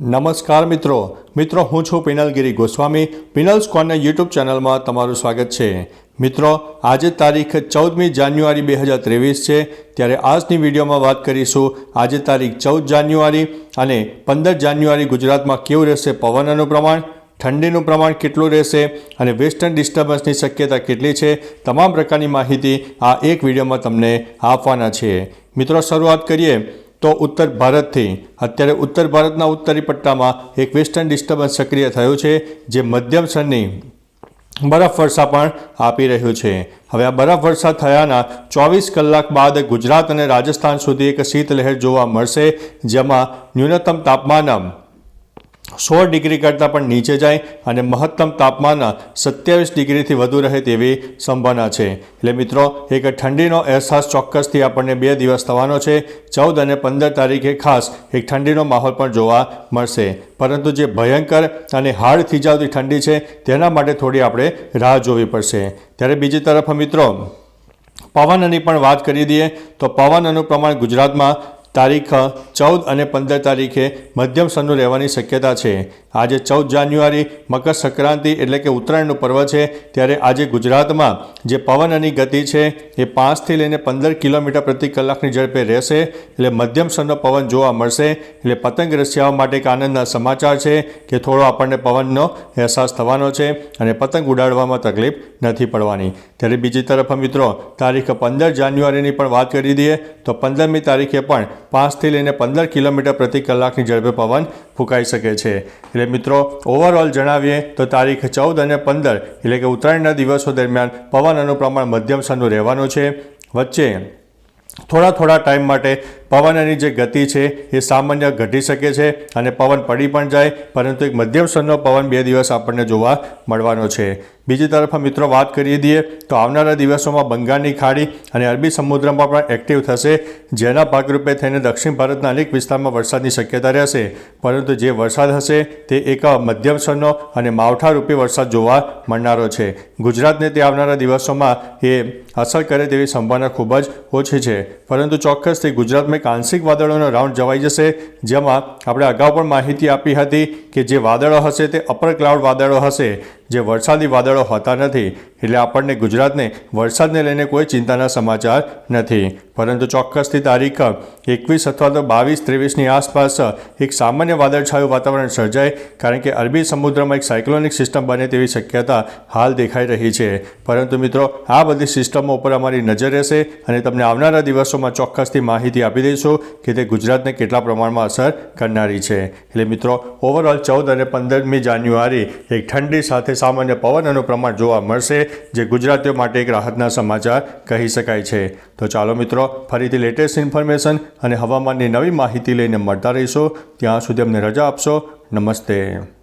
નમસ્કાર મિત્રો. મિત્રો, હું છું પિનલગીરી ગોસ્વામી. પિનલ્સ કોર્નર યુટ્યુબ ચેનલમાં તમારું સ્વાગત છે. મિત્રો, આજે તારીખ ચૌદમી જાન્યુઆરી બે હજાર ત્રેવીસ છે. ત્યારે આજની વિડીયોમાં વાત કરીશું આજે તારીખ ચૌદ જાન્યુઆરી અને પંદર જાન્યુઆરી ગુજરાતમાં કેવું રહેશે પવનનું પ્રમાણ, ઠંડીનું પ્રમાણ કેટલું રહેશે અને વેસ્ટર્ન ડિસ્ટર્બન્સની શક્યતા કેટલી છે, તમામ પ્રકારની માહિતી આ એક વિડીયોમાં તમને આપવાના છે. મિત્રો, શરૂઆત કરીએ. તો ઉત્તર ભારતથી. અત્યારે ઉત્તર ભારતના ઉત્તરી પટ્ટામાં એક વેસ્ટર્ન ડિસ્ટર્બન્સ સક્રિય થયું છે, જે મધ્યમ સ્તરની બરફ વર્ષા પણ આપી રહ્યું છે. હવે આ બરફ વર્ષા થયાના ચોવીસ કલાક બાદ ગુજરાત અને રાજસ્થાન સુધી એક શીતલહેર જોવા મળશે, જેમાં ન્યૂનતમ તાપમાન સોળ ડિગ્રી કરતાં પણ નીચે જાય અને મહત્તમ તાપમાન સત્યાવીસ ડિગ્રીથી વધુ રહે તેવી સંભાવના છે. એટલે મિત્રો, એક ઠંડીનો અહેસાસ ચોક્કસથી આપણને બે દિવસ થવાનો છે. ચૌદ અને પંદર તારીખે ખાસ એક ઠંડીનો માહોલ પણ જોવા મળશે. પરંતુ જે ભયંકર અને હાડ થીજાવતી ઠંડી છે, તેના માટે થોડી આપણે રાહ જોવી પડશે. ત્યારે બીજી તરફ મિત્રો, પવનની પણ વાત કરી દઈએ તો પવનનું પ્રમાણ ગુજરાતમાં તારીખ ચૌદ અને પંદર તારીખે મધ્યમ સનનું રહેવાની શક્યતા છે. આજે ચૌદ જાન્યુઆરી મકર સંક્રાંતિ એટલે કે ઉત્તરાયણનું પર્વ છે. ત્યારે આજે ગુજરાતમાં જે પવનની ગતિ છે એ પાંચથી લઈને પંદર કિલોમીટર પ્રતિ કલાકની ઝડપે રહેશે. એટલે મધ્યમ સનનો પવન જોવા મળશે. એટલે પતંગ રસિયાઓ માટે એક આનંદના સમાચાર છે કે થોડો આપણને પવનનો અહેસાસ થવાનો છે અને પતંગ ઉડાડવામાં તકલીફ નથી પડવાની. ત્યારે બીજી તરફ મિત્રો, તારીખ પંદર જાન્યુઆરીની પણ વાત કરી દઈએ તો પંદરમી તારીખે પણ પાંચથી લઈને પંદર કિલોમીટર પ્રતિ કલાકની ઝડપે પવન ફૂંકાઈ શકે છે. એટલે મિત્રો ઓવરઓલ જણાવીએ તો તારીખ ચૌદ અને પંદર, એટલે કે ઉત્તરાયણના દિવસો દરમિયાન પવનનું પ્રમાણ મધ્યમ સ્તરનું રહેવાનું છે. વચ્ચે થોડા થોડા ટાઈમ માટે પવનની જે ગતિ છે એ સામાન્ય ઘટી શકે છે અને પવન પડી પણ જાય, પરંતુ એક મધ્યમ સ્તરનો પવન બે દિવસ આપણને જોવા મળવાનો છે. બીજી તરફ મિત્રો વાત કરી દઈએ તો આવનારા દિવસોમાં બંગાળની ખાડી અને અરબી સમુદ્રમાં પણ એક્ટિવ થશે, જેના ભાગરૂપે થઈને દક્ષિણ ભારતના અનેક વિસ્તારમાં વરસાદની શક્યતા રહેશે. પરંતુ જે વરસાદ હશે તે એક મધ્યમ સ્તરનો અને માવઠારૂપી વરસાદ જોવા મળનારો છે. ગુજરાતને તે આવનારા દિવસોમાં એ અસર કરે તેવી સંભાવના ખૂબ જ ઓછી છે. પરંતુ ચોક્કસથી ગુજરાતમાં એક આંશિક વાદળોનો રાઉન્ડ જવાઈ જશે, જેમાં આપણે અગાઉ પણ માહિતી આપી હતી કે જે વાદળો હશે તે અપર ક્લાઉડ વાદળો હશે. જે વરસાદી વાદળો હોતા નથી, એટલે આપણને ગુજરાતને વરસાદને લઈને કોઈ ચિંતાના સમાચાર નથી. પરંતુ ચોક્કસથી તારીખ એકવીસ અથવા તો બાવીસ ત્રેવીસની આસપાસ એક સામાન્ય વાદળછાયું વાતાવરણ સર્જાય, કારણ કે અરબી સમુદ્રમાં એક સાયક્લોનિક સિસ્ટમ બને તેવી શક્યતા હાલ દેખાઈ રહી છે. પરંતુ મિત્રો, આ બધી સિસ્ટમો ઉપર અમારી નજર રહેશે અને તમને આવનારા દિવસોમાં ચોક્કસથી માહિતી આપી દઈશું કે તે ગુજરાતને કેટલા પ્રમાણમાં અસર કરનારી છે. એટલે મિત્રો ઓવરઓલ ચૌદ અને પંદરમી જાન્યુઆરી એક ઠંડી સાથે સામાન્ય પવનનું પ્રમાણ જોવા મળશે, જે ગુજરાતીઓ માટે એક રાહતના સમાચાર કહી શકાય છે. તો ચાલો મિત્રો, ફરીથી લેટેસ્ટ ઇન્ફોર્મેશન અને હવામાનની નવી માહિતી લઈને મળતા રહીશો. ત્યાં સુધી અમને રજા આપશો. નમસ્તે.